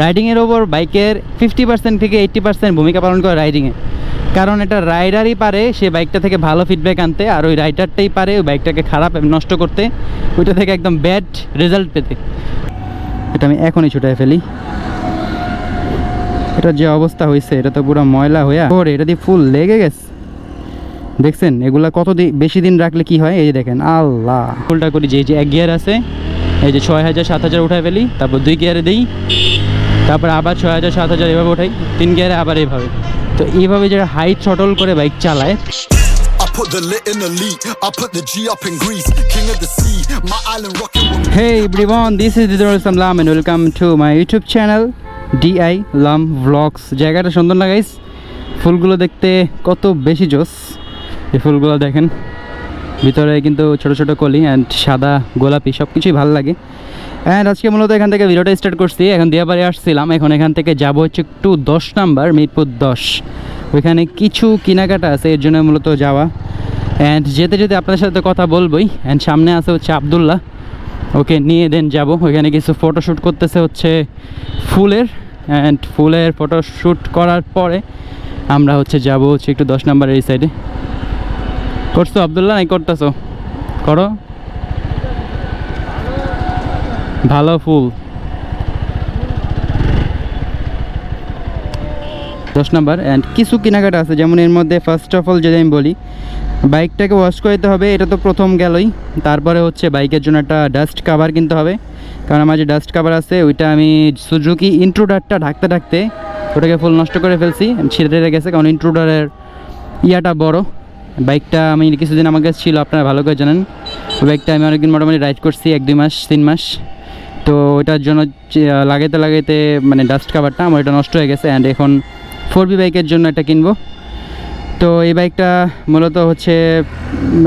রাইডিংয়ের ওপর বাইকের fifty percent থেকে এইট্টি পার্সেন্ট ভূমিকা পালন করে রাইডিংয়ে কারণ এটা রাইডারই পারে, সে বাইকটা থেকে ভালো ফিডব্যাক আনতে, আর ওই রাইডারটাই পারে ওই বাইকটাকে খারাপ নষ্ট করতে, ওইটা থেকে একদম ব্যাড রেজাল্ট পেতে। এটা আমি এখনই ছুটাই ফেলি। এটা যে অবস্থা হয়েছে এটা তো পুরো ময়লা হয়ে ওরে, এটা দিয়ে ফুল লেগে গেছে। দেখছেন, এগুলা কত বেশি দিন রাখলে কি হয়? এই যে দেখেন, আল্লাহ। ফুলটা করি, যে যে এক গিয়ার আছে, এই যে ছয় হাজার, সাত হাজার উঠায় ফেলি, তারপর দুই গিয়ারে দিই। তারপর আবার ছয় হাজার সাত হাজার এভাবে ওঠাই। তিন গিয়ারে আবার এভাবে। তো এইভাবে যারা হাই শটল করে বাইক চালায় জায়গাটা সুন্দর না ফুলগুলো দেখতে কত বেশি জোস। এই ফুলগুলো দেখেন ভিতরে কিন্তু ছোটো ছোটো কলি অ্যান্ড সাদা গোলাপি সব কিছুই ভালো লাগে। অ্যান্ড আজকে মূলত এখান থেকে ভিডিওটা স্টার্ট করছি। এখন দিয়াবাড়ি আসছিলাম। এখন এখান থেকে যাব হচ্ছে একটু দশ নাম্বার, মিরপুর দশ। ওইখানে কিছু কেনাকাটা আছে, এর জন্য মূলত যাওয়া। অ্যান্ড যেতে যেতে আপনাদের সাথে কথা বলবোই। অ্যান্ড সামনে আছে হচ্ছে আবদুল্লাহ। ওকে নিয়ে দেন যাব। ওইখানে কিছু ফটোশ্যুট করতেছে হচ্ছে ফুলের। অ্যান্ড ফুলের ফটোশ্যুট করার পরে আমরা হচ্ছে যাব হচ্ছে একটু দশ নম্বরের এই সাইডে করছ আবদুল্লাহ? নাই করতেছো। করো। ভালো ফুল। দশ নম্বর অ্যান্ড কিছু কেনাকাটা আছে, যেমন এর মধ্যে ফার্স্ট অফ অল যদি আমি বলি বাইকটাকে ওয়াশ করতে হবে, এটা তো প্রথম গেলই। তারপরে হচ্ছে বাইকের জন্য একটা ডাস্ট কাভার কিনতে হবে। কারণ আমার যে ডাস্ট কাভার আছে, ওইটা আমি সুজুকি ইন্ট্রুডারটা ঢাকতে ঢাকতে ওটাকে ফুল নষ্ট করে ফেলছি, ছিঁড়ে গেছে, কারণ ইন্ট্রুডারের ইয়াটা বড়। বাইকটা আমি কিছুদিন আমার কাছে ছিল, আপনারা ভালো করে জানেন। বাইকটা আমি অনেকদিন মোটামুটি রাইড করছি, এক দুই মাস, তিন মাস। তো ওইটার জন্য লাগাইতে লাগাইতে মানে ডাস্ট কাভারটা আমার এটা নষ্ট হয়ে গেছে অ্যান্ড এখন ফোর বি বাইকের জন্য এটা কিনবো। তো এই বাইকটা মূলত হচ্ছে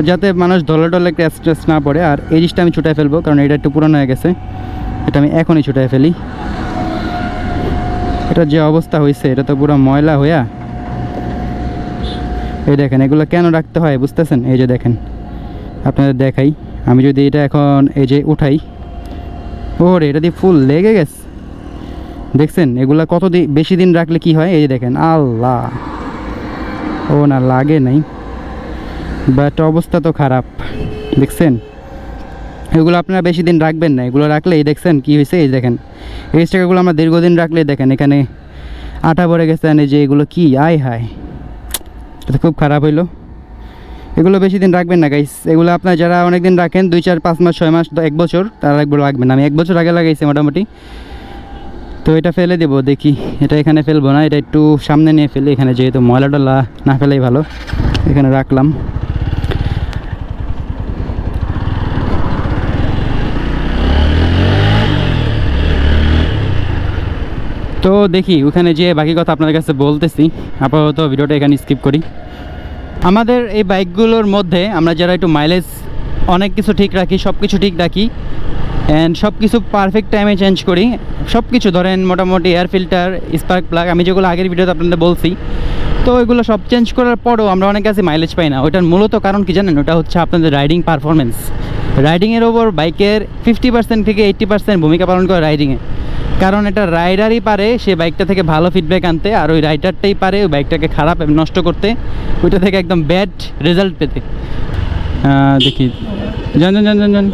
যাতে মানুষ ডলে ডলে ক্র্যাশ ট্র্যাশ না পড়ে আর এই জিনিসটা আমি ছুটাই ফেলব কারণ এটা একটু পুরনো হয়ে গেছে। এটা আমি এখনই ছুটাই ফেলি। এটা যে অবস্থা হয়েছে এটা তো পুরো ময়লা হইয়া। এই দেখেন, এগুলো কেন রাখতে হয় বুঝতেছেন? এই যে দেখেন, আপনাদের দেখাই। আমি যদি এটা এখন এই যে উঠাই ওরে, এটা দিয়ে ফুল লেগে গেছে। দেখছেন, এগুলা কত বেশি দিন রাখলে কি হয়? এই যে দেখেন, আল্লাহ। ও না, লাগে নাই। বাট অবস্থা তো খারাপ। দেখছেন? এগুলো আপনারা বেশি দিন রাখবেন না। এগুলো রাখলে এই দেখছেন কি হয়েছে? এই দেখেন, এই স্টিকারগুলো আমরা দীর্ঘদিন রাখলে দেখেন, এখানে আটা ভরে গেছে যে এগুলো কি? আয় হায়। এটা খুব খারাপ হইল। এগুলো বেশি দিন রাখবেন না গাইস এগুলো আপনার যারা অনেক দিন রাখেন, দুই চার, পাঁচ মাস, ছয় মাস, এক বছর, তারা একবার লাগবেন না আমি এক বছর আগে লাগাইছি মোটামুটি। তো এটা ফেলে দেবো, দেখি। এটা এখানে ফেলব না, এটা একটু সামনে নিয়ে ফেলি। এখানে যেহেতু ময়লাটা লা- না ফেলেই ভালো, এখানে রাখলাম। তো দেখি, ওখানে যে বাকি কথা আপনাদের কাছে বলতেছি। আপাতত ভিডিওটা এখানে স্কিপ করি। আমাদের এই বাইকগুলোর মধ্যে আমরা যারা একটু মাইলেজ অনেক কিছু ঠিক রাখি সব কিছু ঠিক রাখি অ্যান্ড সব কিছু পারফেক্ট টাইমে চেঞ্জ করি। সব কিছু ধরেন মোটামুটি এয়ার ফিল্টার স্পার্ক প্লাগ আমি যেগুলো আগের ভিডিওতে আপনাদের বলছি, তো ওইগুলো সব চেঞ্জ করার পরেও আমরা অনেক কাছে মাইলেজ পাই না। ওটার মূলত কারণ কি জানেন? ওটা হচ্ছে আপনাদের রাইডিং পারফরমেন্স রাইডিংয়ের ওপর বাইকের ফিফটি পার্সেন্ট থেকে এইট্টি পার্সেন্ট ভূমিকা পালন করে রাইডিংয়ে কারণ এটা রাইডারই পারে, সে বাইকটা থেকে ভালো ফিডব্যাক আনতে, আর ওই রাইডারটাই পারে ওই বাইকটাকে খারাপ, নষ্ট করতে। ওইটা থেকে একদম ব্যাড রেজাল্ট পেতে। দেখি। জান যান যান যান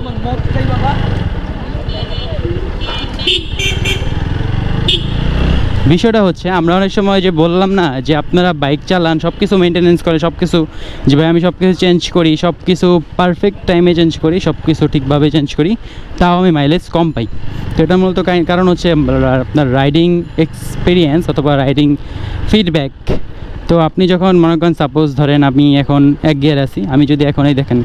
বিষয়টা হচ্ছে, আমরা অনেক সময় যে বললাম না, যে আপনারা বাইক চালান সব কিছু মেনটেনেন্স করে সব কিছু যে ভাই আমি সব কিছু চেঞ্জ করি সব কিছু পারফেক্ট টাইমে চেঞ্জ করি সব কিছু ঠিকভাবে চেঞ্জ করি, তাও আমি মাইলেজ কম পাই। তো এটা মূলত কারণ হচ্ছে, আপনার রাইডিং এক্সপিরিয়েন্স অথবা রাইডিং ফিডব্যাক তো আপনি যখন মনে করেন সাপোজ ধরেন আমি এখন এক গিয়ার আছি, আমি যদি এখন এই দেখেন,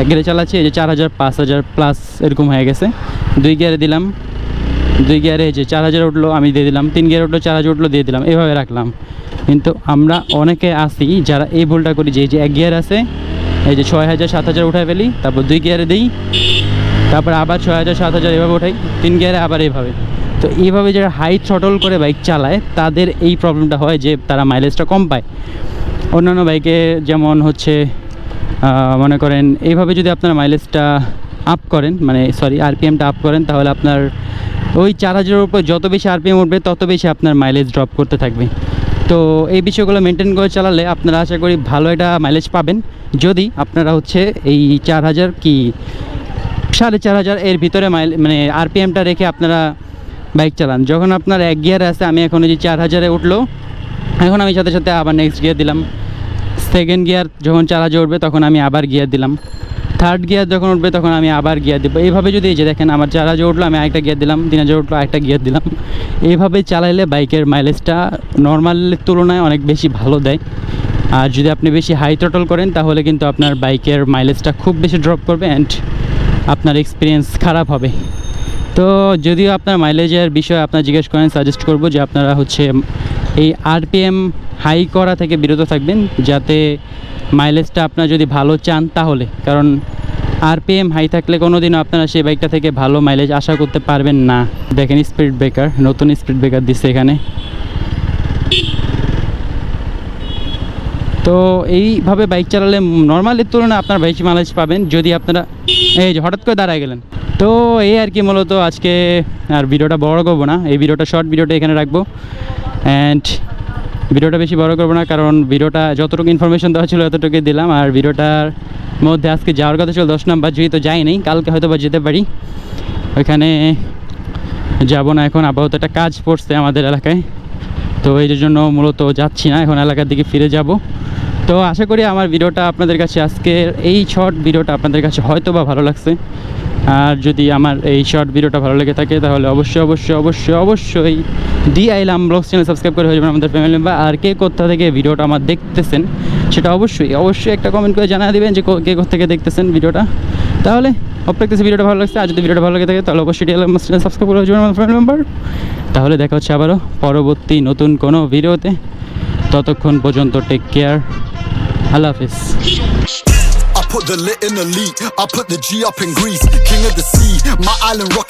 এক গিয়ারে চালাচ্ছি, এই যে চার হাজার, পাঁচ হাজার প্লাস এরকম হয়ে গেছে। দুই গিয়ারে দিলাম, দুই গিয়ারে এই যে চার হাজার উঠল, আমি দিয়ে দিলাম, তিন গিয়ার উঠল, চার হাজার উঠল, দিয়ে দিলাম, এভাবে রাখলাম। কিন্তু আমরা অনেকে আসি যারা এই ভুলটা করি যে, এই যে এক গিয়ার আছে, এই যে ছয় হাজার, সাত হাজার উঠায় ফেলি, তারপর দুই গিয়ারে দিই, তারপর আবার ছয় হাজার, সাত হাজার এভাবে উঠাই, তিন গিয়ারে আবার এইভাবে তো এইভাবে যারা হাইট শটল করে বাইক চালায়, তাদের এই প্রবলেমটা হয় যে তারা মাইলেজটা কম পায়। অন্যান্য বাইকে যেমন হচ্ছে মনে করেন এইভাবে যদি আপনার মাইলেজটা আপ করেন মানে সরি আরপিএমটা আপ করেন, তাহলে আপনার ওই চার হাজারের উপর যত বেশি আরপিএম উঠবে, তত বেশি আপনার মাইলেজ ড্রপ করতে থাকবে। তো এই বিষয়গুলো মেনটেন করে চালালে আপনারা আশা করি ভালো একটা মাইলেজ পাবেন। যদি আপনারা হচ্ছে এই চার হাজার কি সাড়ে চার হাজার এর ভিতরে মাইল মানে আরপিএমটা রেখে আপনারা বাইক চালান। যখন আপনার এক গিয়ার আছে, আমি এখন ওই যে চার হাজারে উঠল। এখন আমি সাথে সাথে আবার নেক্সট গিয়ার দিলাম। সেকেন্ড গিয়ার যখন চার হাজার উঠবে, তখন আমি আবার গিয়ার দিলাম। থার্ড গিয়ার যখন উঠবে, তখন আমি আবার গিয়ার দেবো। এইভাবে যদি এই যে দেখেন, আমার চার হাজার উঠল, আমি আরেকটা গিয়ার দিলাম, তিন হাজার উঠল, আরেকটা গিয়ার দিলাম। এইভাবে চালাইলে বাইকের মাইলেজটা নর্মালের তুলনায় অনেক বেশি ভালো দেয়। আর যদি আপনি বেশি হাই ট্রটল করেন, তাহলে কিন্তু আপনার বাইকের মাইলেজটা খুব বেশি ড্রপ করবে অ্যান্ড আপনার এক্সপিরিয়েন্স খারাপ হবে। তো যদিও আপনার মাইলেজের বিষয়ে আপনার জিজ্ঞেস করেন সাজেস্ট করব যে আপনারা হচ্ছে এই আরপিএম হাই করা থেকে বিরত থাকবেন, যাতে মাইলেজটা আপনার যদি ভালো চান তাহলে। কারণ আরপিএম হাই থাকলে কোনো দিনও আপনারা সেই বাইকটা থেকে ভালো মাইলেজ আশা করতে পারবেন না। দেখেন স্পিড ব্রেকার নতুন স্পিড ব্রেকার দিচ্ছে এখানে। তো এইভাবে বাইক চালালে নর্মালের তুলনায় আপনার বেশি মাইলেজ পাবেন, যদি আপনারা এই হঠাৎ করে দাঁড়ায় গেলেন। তো এই আর কি মূলত আজকে, আর ভিডিওটা বড় করব না। এই ভিডিওটা শর্ট ভিডিওটা এখানে রাখব। অ্যান্ড ভিডিওটা বেশি বড় করব না, কারণ ভিডিওটা যতটুকু ইনফরমেশন দেওয়া ছিল ততটুকুই দিলাম। আর ভিডিওটার মধ্যে আজকে যাওয়ার কথা ছিল, দশ নাম্বার যদি তো যাই নাই, কালকে হয়তো বা যেতে পারি। ওইখানে যাব না এখন, আপাতত একটা কাজ পড়ছে আমাদের এলাকায়। তো এই জন্য মূলত যাচ্ছি না, এখন এলাকার দিকে ফিরে যাব। তো আশা করি আমার ভিডিওটা আপনাদের কাছে আজকের এই শর্ট ভিডিওটা আপনাদের কাছে হয়তো বা ভালো লাগছে। আর যদি আমার এই শর্ট ভিডিওটা ভালো লেগে থাকে, তাহলে অবশ্যই অবশ্যই অবশ্যই অবশ্যই আই লাম ব্লগ চ্যানেল সাবস্ক্রাইব করে হয়ে যাবেন আমাদের ফ্যামিলি মেম্বার আর কে কোথা থেকে ভিডিওটা আমার দেখতেছেন, সেটা অবশ্যই অবশ্যই একটা কমেন্ট করে জানা দিবেন যে কো- কোথা থেকে দেখতেছেন ভিডিওটা তাহলে অপেক্ষা ভিডিওটা ভালো লাগছে। আর যদি ভিডিওটা ভালো লেগে থাকে, তাহলে অবশ্যই ডি লাম চ্যানেল সাবস্ক্রাইব করে হয়ে যাবেন আমাদের ফ্যামিলি মেম্বার তাহলে দেখা হচ্ছে আবারও পরবর্তী নতুন কোনো ভিডিওতে ততক্ষণ পর্যন্ত টেক কেয়ার আল্লাহ হাফিজ। Put the lit in the leak. I put the G up in Greece. King of the sea. My island rocking.